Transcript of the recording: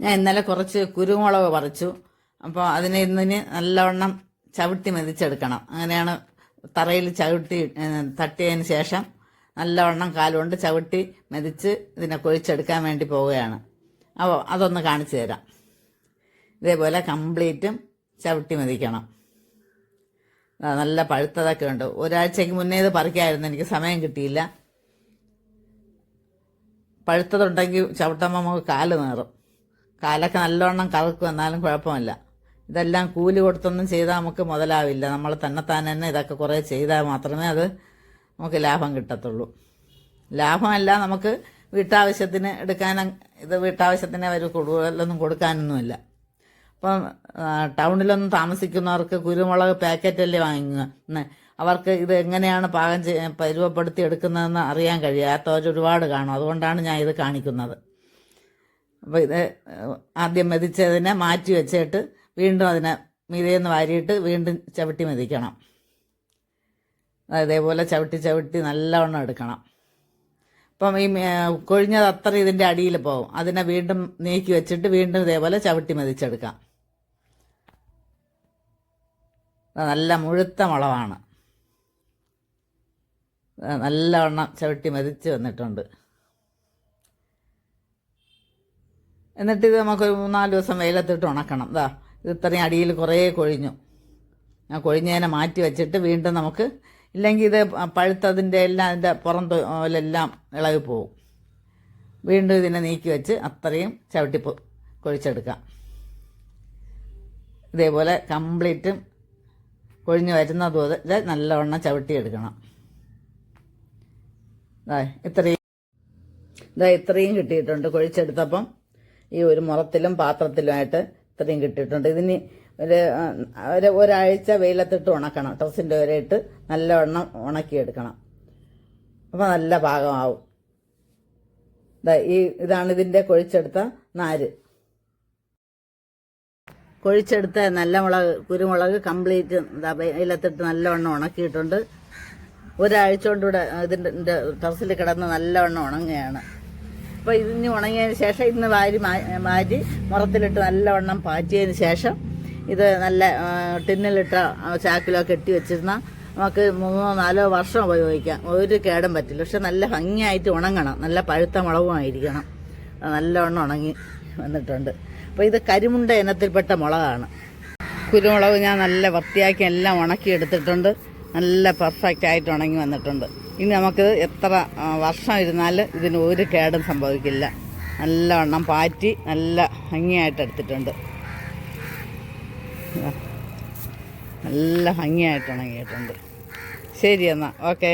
ഞാൻ ഇന്നലെ കുറച്ച് കുരുമുളക് പറിച്ചു. അപ്പോൾ അതിനെ ഇന്നിന് നല്ലവണ്ണം ചവിട്ടി മെതിച്ചെടുക്കണം. അങ്ങനെയാണ് തറയിൽ ചവിട്ടി തട്ടിയതിന് ശേഷം നല്ലവണ്ണം കാലുകൊണ്ട് ചവിട്ടി മെതിച്ച് ഇതിനെ കൊഴിച്ചെടുക്കാൻ വേണ്ടി പോവുകയാണ്. അപ്പോൾ അതൊന്ന് കാണിച്ചു തരാം. ഇതേപോലെ കംപ്ലീറ്റും ചവിട്ടി മെതിക്കണം. നല്ല പഴുത്തതൊക്കെ ഉണ്ട്. ഒരാഴ്ചയ്ക്ക് മുന്നേ ഇത് പറിക്കായിരുന്നു. എനിക്ക് സമയം കിട്ടിയില്ല. പഴുത്തതുണ്ടെങ്കിൽ ചവിട്ടുമ്പോൾ നമുക്ക് കാൽ നേറും. കാലൊക്കെ നല്ലവണ്ണം കറക്കും എന്നാലും കുഴപ്പമില്ല. ഇതെല്ലാം കൂലി കൊടുത്തൊന്നും ചെയ്താൽ നമുക്ക് മുതലാവില്ല. നമ്മൾ തന്നെത്താൻ തന്നെ ഇതൊക്കെ കുറേ ചെയ്താൽ മാത്രമേ അത് നമുക്ക് ലാഭം കിട്ടത്തുള്ളൂ. ലാഭമല്ല നമുക്ക് വീട്ടാവശ്യത്തിന് എടുക്കാൻ ഇത് വീട്ടാവശ്യത്തിനെ അവർ കൂടുതലൊന്നും കൊടുക്കാനൊന്നുമില്ല. അപ്പം ടൗണിലൊന്നും താമസിക്കുന്നവർക്ക് കുരുമുളക് പാക്കറ്റല്ലേ വാങ്ങുക. ന്ന് അവർക്ക് ഇത് എങ്ങനെയാണ് പാകം പരുവപ്പെടുത്തി എടുക്കുന്നതെന്ന് അറിയാൻ കഴിയാത്തവർ ഒരുപാട് കാണും. അതുകൊണ്ടാണ് ഞാൻ ഇത് കാണിക്കുന്നത്. അപ്പോൾ ഇത് ആദ്യം മെതിച്ചതിനെ മാറ്റി വെച്ചിട്ട് വീണ്ടും അതിനെ മീതയെന്ന് വാരിയിട്ട് വീണ്ടും ചവിട്ടി മെതിക്കണം. അതേപോലെ ചവിട്ടി ചവിട്ടി നല്ലവണ്ണം എടുക്കണം. അപ്പം ഈ കൊഴിഞ്ഞത് അത്ര ഇതിന്റെ അടിയിൽ പോകും. അതിനെ വീണ്ടും നീക്കി വെച്ചിട്ട് വീണ്ടും ഇതേപോലെ ചവിട്ടി മെതിച്ചെടുക്കാം. നല്ല മുഴുത്ത മുളവാണ്. നല്ലവണ്ണം ചവിട്ടി മെതിച്ച് വന്നിട്ടുണ്ട്. എന്നിട്ട് ഇത് നമുക്കൊരു മൂന്നാൽ ദിവസം വെയിലത്തിട്ട് ഉണക്കണം. ഇതാ ഇത് ഇത്രയും അടിയിൽ കുറേ കൊഴിഞ്ഞു. ആ കൊഴിഞ്ഞതിനെ മാറ്റി വെച്ചിട്ട് വീണ്ടും നമുക്ക് ഇല്ലെങ്കിൽ ഇത് പഴുത്തതിന്റെ എല്ലാം അതിന്റെ പുറം തോലെല്ലാം ഇളകി പോകും വീണ്ടും ഇതിനെ നീക്കി വെച്ച് അത്രയും ചവിട്ടി കൊഴിച്ചെടുക്കാം. ഇതേപോലെ കംപ്ലീറ്റും കൊഴിഞ്ഞ് വരുന്ന പോലെ നല്ലവണ്ണം ചവിട്ടിയെടുക്കണം. ഇത്രയും ഇതാ ഇത്രയും കിട്ടിയിട്ടുണ്ട് കൊഴിച്ചെടുത്തപ്പം. ഈ ഒരു മുറത്തിലും പാത്രത്തിലുമായിട്ട് ഇത്രയും കിട്ടിയിട്ടുണ്ട്. ഇതിന് ഒരു ഒരു ഒരാഴ്ച വെയിലത്തിട്ട് ഉണക്കണം. ഡ്രസ്സിന്റെ വരെ ഇട്ട് നല്ലവണ്ണം ഉണക്കിയെടുക്കണം. അപ്പോൾ നല്ല പാകമാവും. ഈ ഇതാണ് ഇതിന്റെ കൊഴിച്ചെടുത്ത നാര്. കൊഴിച്ചെടുത്ത നല്ല മുളക് കുരുമുളക് കംപ്ലീറ്റ് വെയിലത്തിട്ട് നല്ലവണ്ണം ഉണക്കിയിട്ടുണ്ട്. ഒരാഴ്ച കൊണ്ടിവിടെ ഇതിന്റെ ടെറസിൽ കിടന്ന് നല്ലവണ്ണം ഉണങ്ങുകയാണ്. അപ്പോൾ ഇതിന് ഉണങ്ങിയതിന് ശേഷം ഇന്ന് വാരി മാറ്റി മുറത്തിലിട്ട് നല്ലവണ്ണം പാറ്റിയതിന് ശേഷം ഇത് നല്ല ടിന്നിലിട്ട ചാക്കിലോ കെട്ടി വെച്ചിരുന്ന നമുക്ക് മൂന്നോ നാലോ വർഷം ഉപയോഗിക്കാം. ഒരു കേടും പറ്റില്ല. പക്ഷെ നല്ല ഭംഗിയായിട്ട് ഉണങ്ങണം. നല്ല പഴുത്ത മുളകുമായിരിക്കണം നല്ലവണ്ണം ഉണങ്ങി വന്നിട്ടുണ്ട്. അപ്പോൾ ഇത് കരിമുണ്ട ഇനത്തിൽപ്പെട്ട മുളകാണ്. കുരുമുളക് ഞാൻ നല്ല വൃത്തിയാക്കി എല്ലാം ഉണക്കി എടുത്തിട്ടുണ്ട്. നല്ല പെർഫെക്റ്റ് ആയിട്ട് ഉണങ്ങി വന്നിട്ടുണ്ട്. ഇനി നമുക്ക് എത്ര വർഷം ഇരുന്നാലും ഇതിന് ഒരു കേടും സംഭവിക്കില്ല. നല്ലവണ്ണം പാറ്റി നല്ല ഭംഗിയായിട്ട് എടുത്തിട്ടുണ്ട്. നല്ല ഭംഗിയായിട്ട് ഉണങ്ങിയിട്ടുണ്ട്. ശരി എന്നാൽ ഓക്കേ.